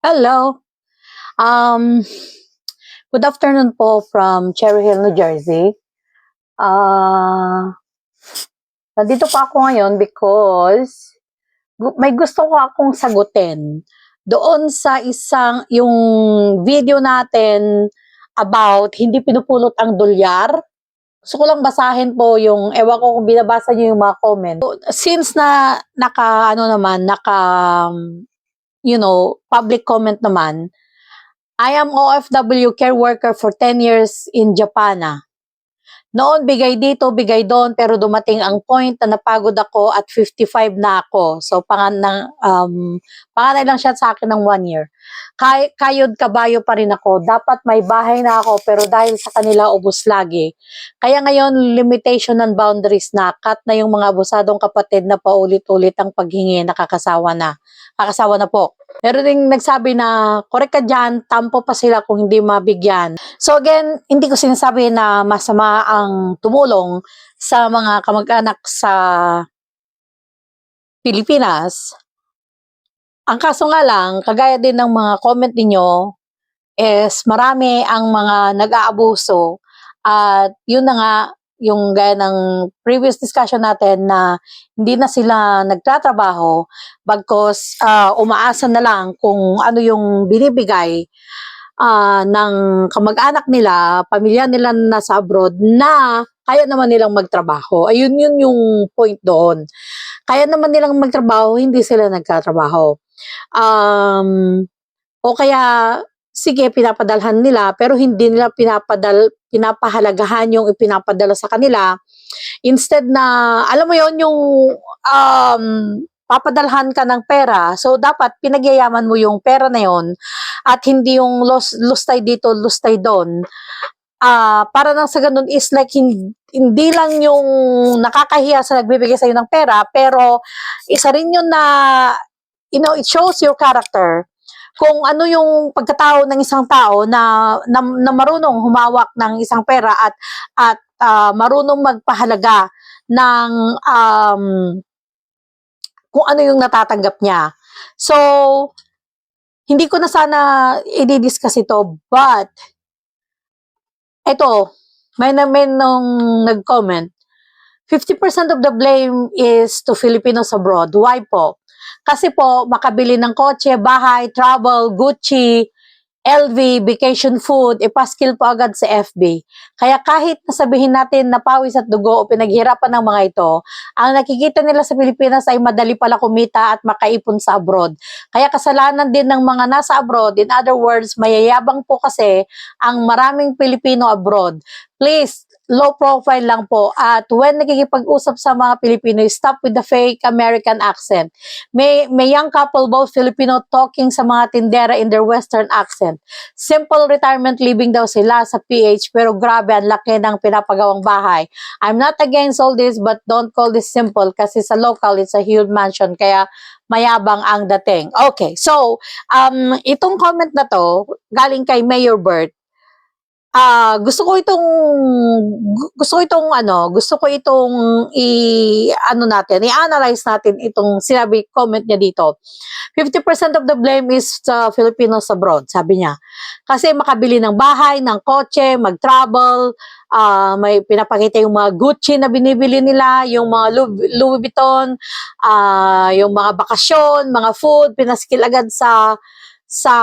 Hello. Um, good afternoon po from Cherry Hill, New Jersey. Ah, nandito pa ako ngayon because may gusto ko akong sagutin doon sa isang yung video natin about hindi pinupulot ang dolyar. Gusto ko lang basahin po yung, ewan ko kung binabasa niyo yung mga comment. Since na naka, ano naman, naka, you know, public comment naman, I am OFW care worker for 10 years in Japan. ah. Noon, bigay dito, bigay doon, pero dumating ang point na napagod ako at 55 na ako. So, pangan ng, um, panganay lang siya sa akin ng one year. Kay, kayod kabayo pa rin ako. Dapat may bahay na ako, pero dahil sa kanila, ubos lagi. Kaya ngayon, limitation and boundaries na. Cut na yung mga abusadong kapatid na paulit-ulit ang paghingi, nakakasawa na. Kakasawa na po. Meron ding nagsabi na, correct ka dyan, tampo pa sila kung hindi mabigyan. So again, hindi ko sinasabi na masama ang tumulong sa mga kamag-anak sa Pilipinas. Ang kaso nga lang, kagaya din ng mga comment ninyo, is marami ang mga nag-aabuso at yun na nga, yung gaya ng previous discussion natin na hindi na sila nagtatrabaho bagkos ah, umaasa na lang kung ano yung binibigay ah, ng kamag-anak nila, pamilya nila na nasa abroad na kaya naman nilang magtrabaho. Ayun yun yung point doon. Kaya naman nilang magtrabaho, hindi sila nagkatrabaho. Um, o kaya, sige, pinapadalhan nila, pero hindi nila pinapadal, pinapahalagahan yung ipinapadala sa kanila. Instead na, alam mo yon yung um, papadalhan ka ng pera, so dapat pinagyayaman mo yung pera na yon at hindi yung los, lustay dito, lustay doon. Ah, para nang sa ganun is like hindi, hindi lang yung nakakahiya sa nagbibigay sa'yo ng pera, pero isa rin yun na, you know, it shows your character kung ano yung pagkatao ng isang tao na, na, na marunong humawak ng isang pera at at ah, marunong magpahalaga ng um, kung ano yung natatanggap niya. So, hindi ko na sana i-discuss ito, but ito, may na may nung nag-comment, 50% of the blame is to Filipinos abroad. Why po? Kasi po, makabili ng kotse, bahay, travel, Gucci, LV, vacation food, ipaskill po agad sa FB. Kaya kahit nasabihin natin na pawis at dugo o pinaghirapan ng mga ito, ang nakikita nila sa Pilipinas ay madali pala kumita at makaipon sa abroad. Kaya kasalanan din ng mga nasa abroad, in other words, mayayabang po kasi ang maraming Pilipino abroad. Please, low profile lang po. At when nakikipag-usap sa mga Pilipino, stop with the fake American accent. May, may young couple, both Filipino, talking sa mga tindera in their Western accent. Simple retirement living daw sila sa PH, pero grabe, ang laki ng pinapagawang bahay. I'm not against all this, but don't call this simple kasi sa local, it's a huge mansion. Kaya mayabang ang dating. Okay, so, um, itong comment na to, galing kay Mayor Bert, Ah, gusto ko itong gu- gusto ko itong ano, gusto ko itong i ano natin, i-analyze natin itong sinabi comment niya dito. 50% of the blame is sa Filipinos abroad, sabi niya. Kasi makabili ng bahay, ng kotse, mag-travel, ah, may pinapakita yung mga Gucci na binibili nila, yung mga Louis, Vuitton, ah, yung mga bakasyon, mga food, pinaskil agad sa sa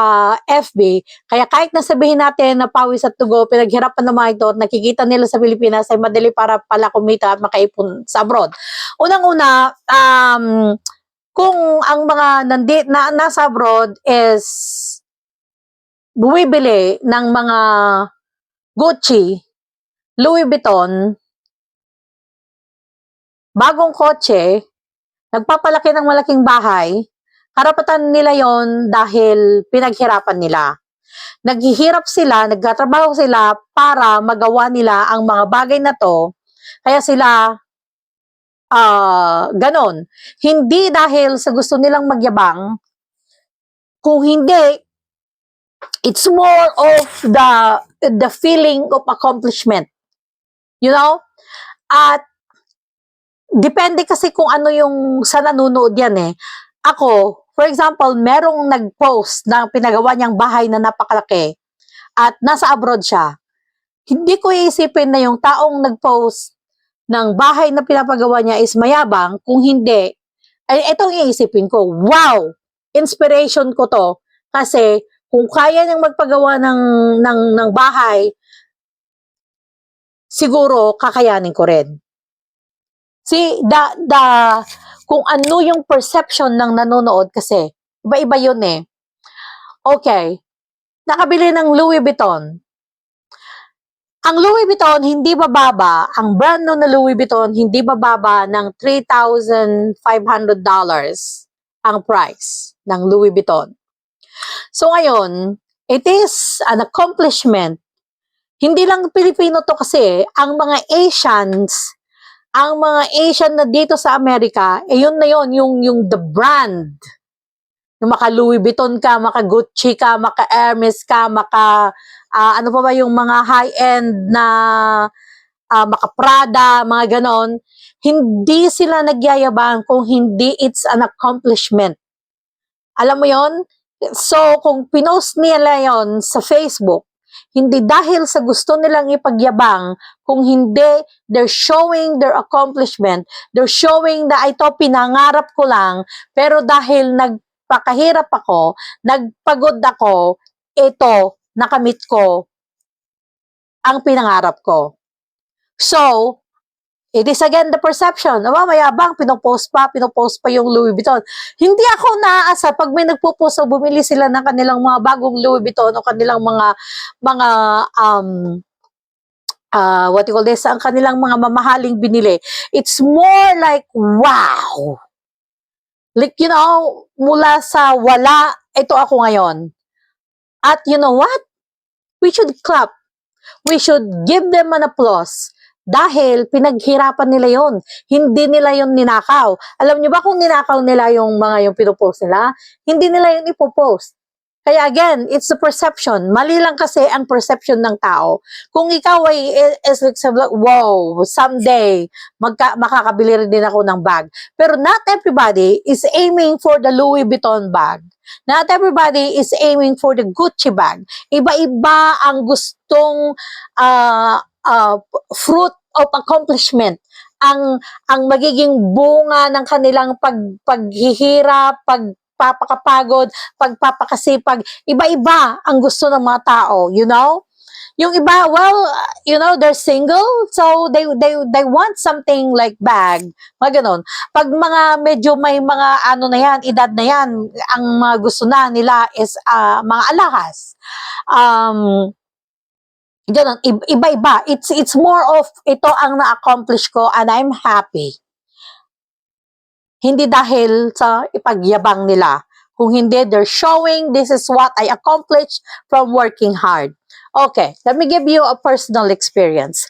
FB. Kaya kahit nasabihin natin na pawis at tugo, pinaghirapan mga ito nakikita nila sa Pilipinas ay madali para pala kumita at makaipon sa abroad. Unang-una, um, kung ang mga nandi, na, nasa abroad is bumibili ng mga Gucci, Louis Vuitton, bagong kotse, nagpapalaki ng malaking bahay, karapatan nila yon dahil pinaghirapan nila. Naghihirap sila, nagtatrabaho sila para magawa nila ang mga bagay na to. Kaya sila, ah, ganon. Hindi dahil sa gusto nilang magyabang, kung hindi, it's more of the the feeling of accomplishment. You know? At depende kasi kung ano yung sa nanonood yan eh. Ako, For example, merong nag-post na pinagawa niyang bahay na napakalaki at nasa abroad siya. Hindi ko iisipin na yung taong nag-post ng bahay na pinapagawa niya is mayabang, kung hindi, ay itong iisipin ko, wow! Inspiration ko to. Kasi kung kaya niyang magpagawa ng, ng, ng bahay, siguro kakayanin ko rin. See, the, the, kung ano yung perception ng nanonood kasi, iba-iba yun eh. Okay, nakabili ng Louis Vuitton. Ang Louis Vuitton hindi bababa, ang brand no na Louis Vuitton hindi bababa ng $3,500 ang price ng Louis Vuitton. So ngayon, it is an accomplishment. Hindi lang Pilipino to kasi, ang mga Asians, ang mga Asian na dito sa Amerika, eh yun na yun, yung, yung the brand. Yung maka Louis Vuitton ka, maka Gucci ka, maka Hermes ka, maka ah, ano pa ba yung mga high-end na ah, maka Prada, mga ganon. Hindi sila nagyayabang kung hindi it's an accomplishment. Alam mo yon? So, kung pinost nila yon sa Facebook, hindi dahil sa gusto nilang ipagyabang, kung hindi, they're showing their accomplishment, they're showing na ito pinangarap ko lang, pero dahil nagpakahirap ako, nagpagod ako, ito, nakamit ko ang pinangarap ko. So, it is again the perception. Aba, mayabang, pinopost pa, pinopost pa yung Louis Vuitton. Hindi ako naaasa pag may nagpo-post o bumili sila ng kanilang mga bagong Louis Vuitton o kanilang mga mga um uh, what you call this, ang kanilang mga mamahaling binili. It's more like, wow! Like, you know, mula sa wala, ito ako ngayon. At you know what? We should clap. We should give them an applause. Dahil pinaghirapan nila yon, hindi nila yon ninakaw. Alam niyo ba kung ninakaw nila yung mga yung pinupost nila? Hindi nila yun ipopost. Kaya again, it's the perception. Mali lang kasi ang perception ng tao. Kung ikaw ay is like, wow, someday, magka, makakabili rin din ako ng bag. Pero not everybody is aiming for the Louis Vuitton bag. Not everybody is aiming for the Gucci bag. Iba-iba ang gustong ah, ah, fruit of accomplishment ang ang magiging bunga ng kanilang pag paghihirap, pagpapakapagod, pagpapakasipag, iba-iba ang gusto ng mga tao, you know? Yung iba, well, you know, they're single, so they they they want something like bag, mga ganun. Pag mga medyo may mga ano na yan, edad na yan, ang mga gusto na nila is ah, mga alahas. Um, ganun, ib- iba-iba. It's, it's more of, ito ang na-accomplish ko and I'm happy. Hindi dahil sa ipagyabang nila. Kung hindi, they're showing this is what I accomplished from working hard. Okay, let me give you a personal experience.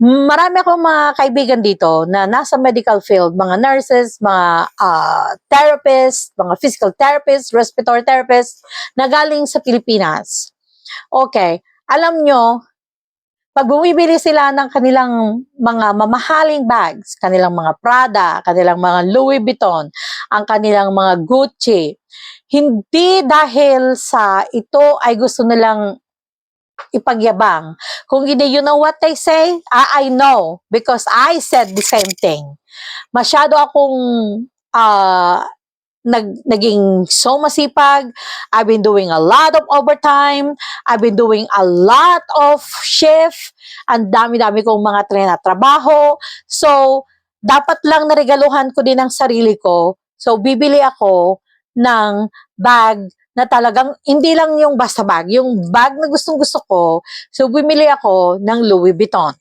Marami akong mga kaibigan dito na nasa medical field, mga nurses, mga ah, therapists, mga physical therapists, respiratory therapists, na galing sa Pilipinas. Okay, alam nyo, pag bumibili sila ng kanilang mga mamahaling bags, kanilang mga Prada, kanilang mga Louis Vuitton, ang kanilang mga Gucci, hindi dahil sa ito ay gusto nilang ipagyabang. Kung hindi, you know what they say? Ah, I know, because I said the same thing. Masyado akong ah, nag, naging so masipag. I've been doing a lot of overtime. I've been doing a lot of shift. Ang dami-dami kong mga trabaho. So, dapat lang naregaluhan ko din ang sarili ko. So, bibili ako ng bag na talagang, hindi lang yung basta bag, yung bag na gustong gusto ko. So, bumili ako ng Louis Vuitton.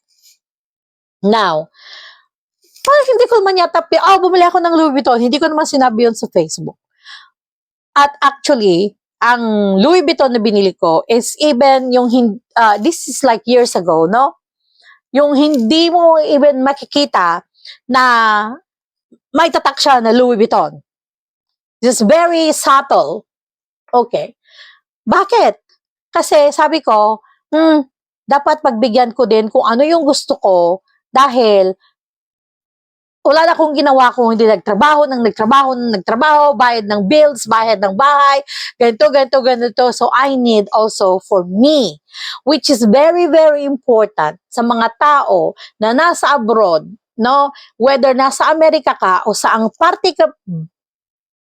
Now, parang hindi ko naman yata, oh, bumili ako ng Louis Vuitton. Hindi ko naman sinabi yun sa Facebook. At actually, ang Louis Vuitton na binili ko is even yung, uh, this is like years ago, no? Yung hindi mo even makikita na may tatak siya na Louis Vuitton. Just very subtle. Okay. Bakit? Kasi sabi ko, hmm, dapat pagbigyan ko din kung ano yung gusto ko dahil wala na akong ginawa kung hindi nagtrabaho, nang nagtrabaho, nang nagtrabaho, bayad ng bills, bayad ng bahay, ganito, ganito, ganito. So, I need also for me, which is very, very important sa mga tao na nasa abroad, no? Whether nasa Amerika ka o sa ang parte ka,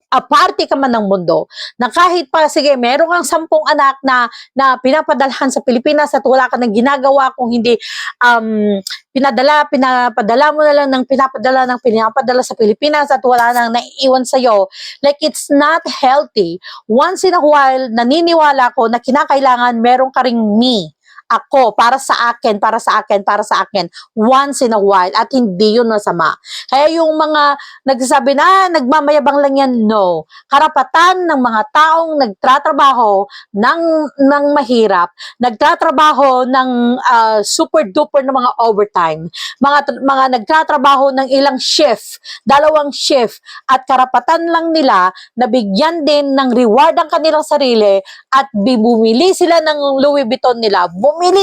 a party ka man ng mundo, na kahit pa, sige, meron kang sampung anak na, na pinapadalhan sa Pilipinas at wala ka nang ginagawa kung hindi um, pinadala, pinapadala mo na lang ng pinapadala ng pinapadala sa Pilipinas at wala nang naiiwan sa'yo. Like, it's not healthy. Once in a while, naniniwala ko na kinakailangan meron ka ring me. Ako, para sa akin, para sa akin, para sa akin. Once in a while. At hindi yun masama. Kaya yung mga nagsasabi na, "Ah, nagmamayabang lang yan, no. Karapatan ng mga taong nagtratrabaho ng, ng mahirap, nagtratrabaho ng ah, super duper na mga overtime, mga, mga nagtratrabaho ng ilang shift, dalawang shift, at karapatan lang nila na bigyan din ng reward ang kanilang sarili at bumili sila ng Louis Vuitton nila,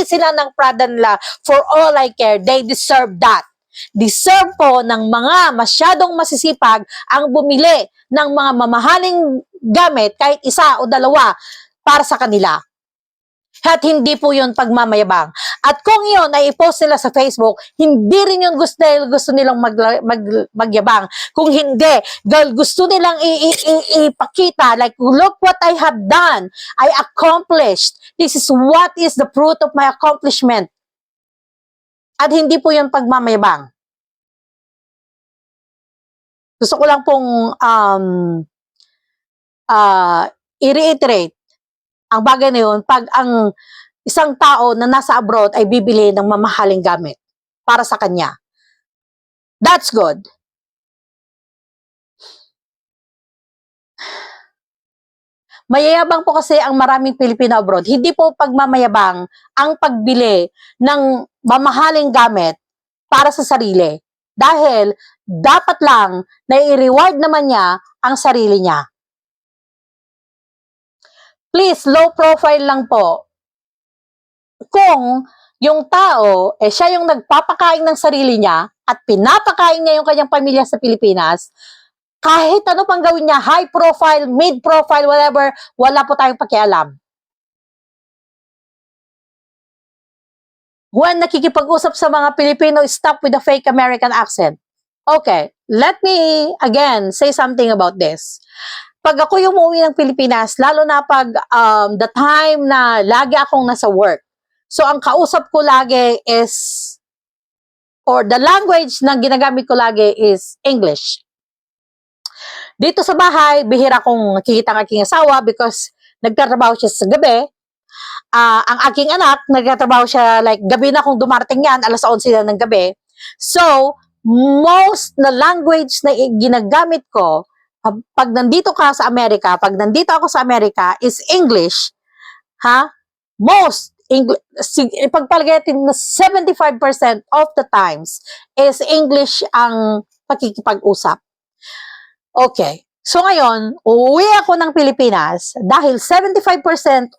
sila ng Prada nila, for all I care, they deserve that. Deserve po ng mga masyadong masisipag ang bumili ng mga mamahaling gamit kahit isa o dalawa para sa kanila. At hindi po yun pagmamayabang. At kung yun ay i-post nila sa Facebook, hindi rin yun gusto, gusto nilang mag, mag, magyabang. Kung hindi, dahil gusto nilang i- i- ipakita, like, look what I have done. I accomplished. This is what is the fruit of my accomplishment. At hindi po yun pagmamayabang. Gusto ko lang pong um, ah, i-reiterate ang bagay na yun pag ang isang tao na nasa abroad ay bibili ng mamahaling gamit para sa kanya. That's good. Mayayabang po kasi ang maraming Pilipino abroad. Hindi po pagmamayabang ang pagbili ng mamahaling gamit para sa sarili. Dahil dapat lang na i-reward naman niya ang sarili niya. Please, low profile lang po. Kung yung tao, eh siya yung nagpapakain ng sarili niya at pinapakain niya yung kanyang pamilya sa Pilipinas, kahit ano pang gawin niya, high profile, mid profile, whatever, wala po tayong pakialam. When nakikipag-usap sa mga Pilipino, stop with the fake American accent. Okay, let me again say something about this. Pag ako yung umuwi ng Pilipinas, lalo na pag um, the time na lagi akong nasa work, so ang kausap ko lagi is, or the language na ginagamit ko lagi is English. Dito sa bahay, bihira kong nakikita ang aking asawa because nagtatrabaho siya sa gabi. Ah, ang aking anak, nagtatrabaho siya like gabi na kung dumarating yan, alas 11 na ng gabi. So, most na language na ginagamit ko pag, nandito ka sa Amerika, pag nandito ako sa Amerika is English. Ha? Most English, pagpalagatin na 75% of the times is English ang pakikipag-usap. Okay. So ngayon, uuwi ako ng Pilipinas dahil 75%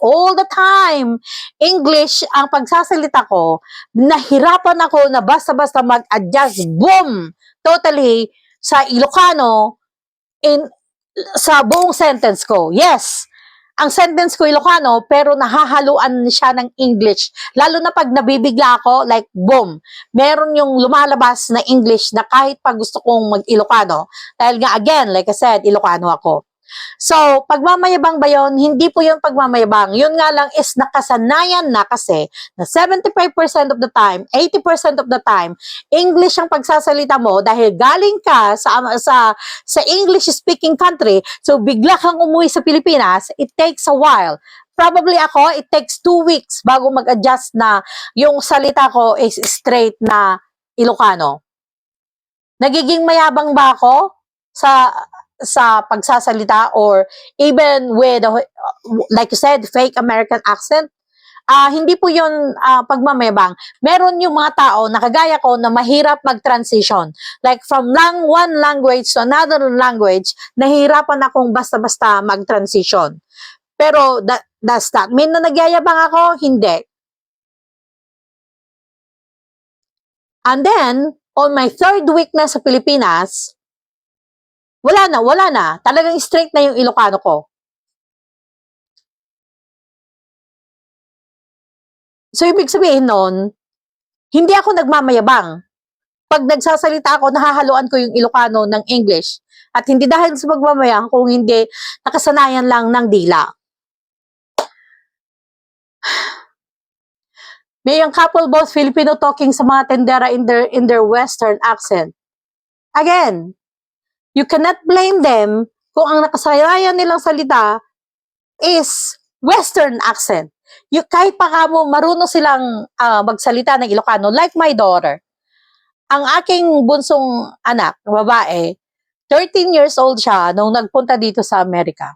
all the time English ang pagsasalita ko, nahirapan ako na basta-basta mag-adjust, boom, totally sa Ilocano in sa buong sentence ko. Yes, ang sentence ko Ilocano pero nahahaluan siya ng English. Lalo na pag nabibigla ako, like boom, meron yung lumalabas na English na kahit pag gusto kong mag-Ilocano. Dahil nga again, like I said, Ilocano ako. So, pagmamayabang ba yun? Hindi po yung pagmamayabang. Yun nga lang is nakasanayan na kasi na 75% of the time, 80% of the time, English ang pagsasalita mo dahil galing ka sa sa sa English speaking country, so bigla kang umuwi sa Pilipinas, it takes a while. Probably ako, it takes two weeks bago mag-adjust na yung salita ko is straight na Ilocano. Nagiging mayabang ba ako sa sa pagsasalita or even with uh, like you said fake American accent ah hindi po yun ah, pagmamayabang. Meron yung mga tao na kagaya ko na mahirap mag-transition. Like from lang one language to another language, nahihirapan akong basta-basta mag-transition. Pero that, does that mean na nagyayabang ako? Hindi. And then, on my third week na sa Pilipinas, wala na, wala na. Talagang straight na yung Ilocano ko. So, ibig sabihin nun, hindi ako nagmamayabang. Pag nagsasalita ako, nahahaluan ko yung Ilocano ng English. At hindi dahil sa pagmamayabang, kung hindi, nakasanayan lang ng dila. May yung couple both Filipino talking sa mga tendera in their, in their Western accent. Again, you cannot blame them kung ang nakasanayan nilang salita is Western accent. You, kahit pa kamo marunong silang ah, magsalita ng Ilocano, like my daughter. Ang aking bunsong anak, babae, 13 years old siya nung nagpunta dito sa Amerika.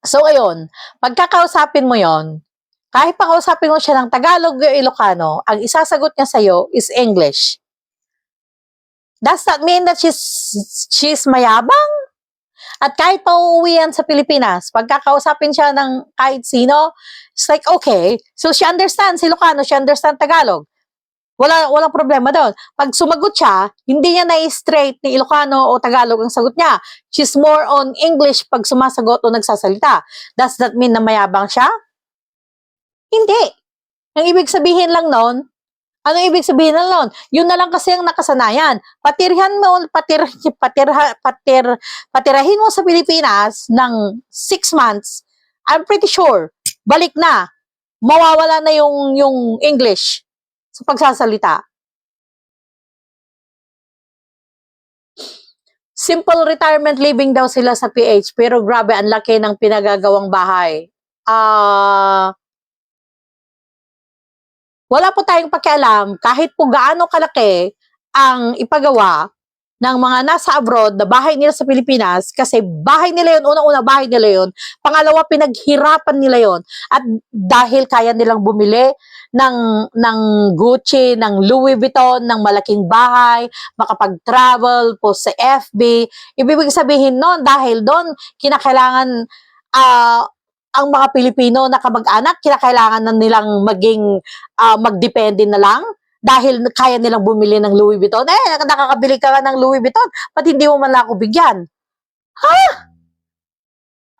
So, ayun, pagkakausapin mo yon kahit pa kausapin mo siya ng Tagalog o Ilocano, ang isasagot niya sa'yo is English. Does that mean that she's, she's mayabang? At kahit pa uuwi yan sa Pilipinas, pagkakausapin siya ng kahit sino, it's like, okay, so she understands Ilocano, she understands Tagalog. Wala, walang problema doon. Pag sumagot siya, hindi niya na-straight ni Ilocano o Tagalog ang sagot niya. She's more on English pag sumasagot o nagsasalita. Does that mean na mayabang siya? Hindi. Ang ibig sabihin lang noon, ano ibig sabihin lang noon? Yun na lang kasi ang nakasanayan. Patirhan mo, patir, patirha, patir, patirahin mo sa Pilipinas ng six months, I'm pretty sure, balik na, mawawala na yung, yung English sa pagsasalita. Simple retirement living daw sila sa PH, pero grabe, ang laki ng pinagagawang bahay. Ah, wala po tayong pakialam kahit po gaano kalaki ang ipagawa ng mga nasa abroad na bahay nila sa Pilipinas kasi bahay nila yun, unang-una bahay nila yun, pangalawa pinaghirapan nila yun. At dahil kaya nilang bumili ng, ng Gucci, ng Louis Vuitton, ng malaking bahay, makapag-travel po sa FB, ibig sabihin nun dahil doon kinakailangan ah, ang mga Pilipino na kamag-anak, kinakailangan na nilang maging ah, magdepende na lang dahil kaya nilang bumili ng Louis Vuitton. Eh, nak- nakakabili ka ng Louis Vuitton, ba't hindi mo man ako bigyan? Ha?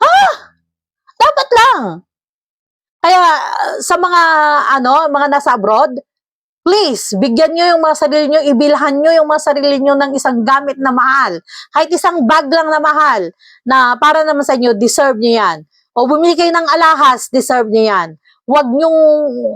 Ha? Dapat lang. Kaya sa mga ano, mga nasa abroad, please, bigyan nyo yung mga sarili nyo, ibilhan nyo yung mga sarili nyo ng isang gamit na mahal. Kahit isang bag lang na mahal, na para naman sa inyo, deserve nyo yan. O bumili kayo ng alahas, deserve nyo yan. Huwag nyong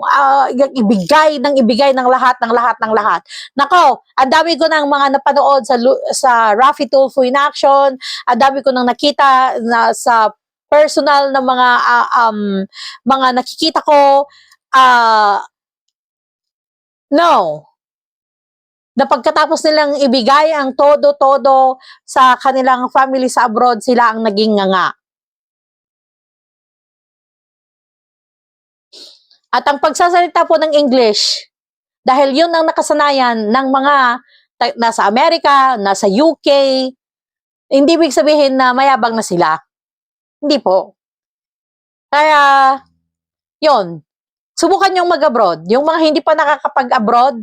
ah, ibigay ng ibigay ng lahat, ng lahat, ng lahat. Nako, ang dami ko ng mga napanood sa, sa Rafi Tulfo in action, ang dami ko nang nakita na sa personal na mga ah, um, mga nakikita ko, ah, no, na pagkatapos nilang ibigay ang todo-todo sa kanilang family sa abroad, sila ang naging nga At ang pagsasalita po ng English, dahil yun ang nakasanayan ng mga nasa Amerika, nasa UK, hindi ibig sabihin na mayabang na sila. Hindi po. Kaya, yon subukan yung mag-abroad. Yung mga hindi pa nakakapag-abroad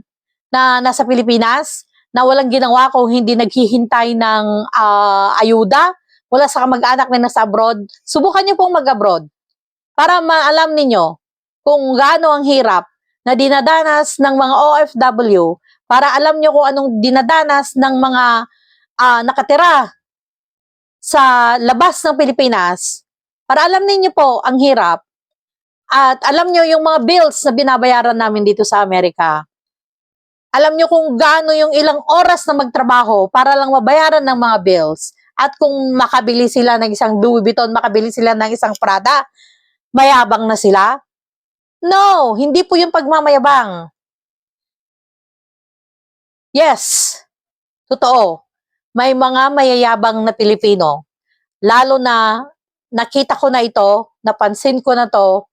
na nasa Pilipinas, na walang ginawa kung hindi naghihintay ng ah, ayuda, wala sa kamag-anak na nasa abroad, subukan nyo pong mag-abroad para maalam ninyo kung gaano ang hirap na dinadanas ng mga OFW para alam nyo kung anong dinadanas ng mga ah, nakatira sa labas ng Pilipinas para alam ninyo po ang hirap at alam nyo yung mga bills na binabayaran namin dito sa Amerika. Alam nyo kung gaano yung ilang oras na magtrabaho para lang mabayaran ng mga bills at kung makabili sila ng isang Louis Vuitton, makabili sila ng isang Prada, mayabang na sila. No, hindi po yung pagmamayabang. Yes, totoo. May mga mayayabang na Pilipino. Lalo na nakita ko na ito, napansin ko na to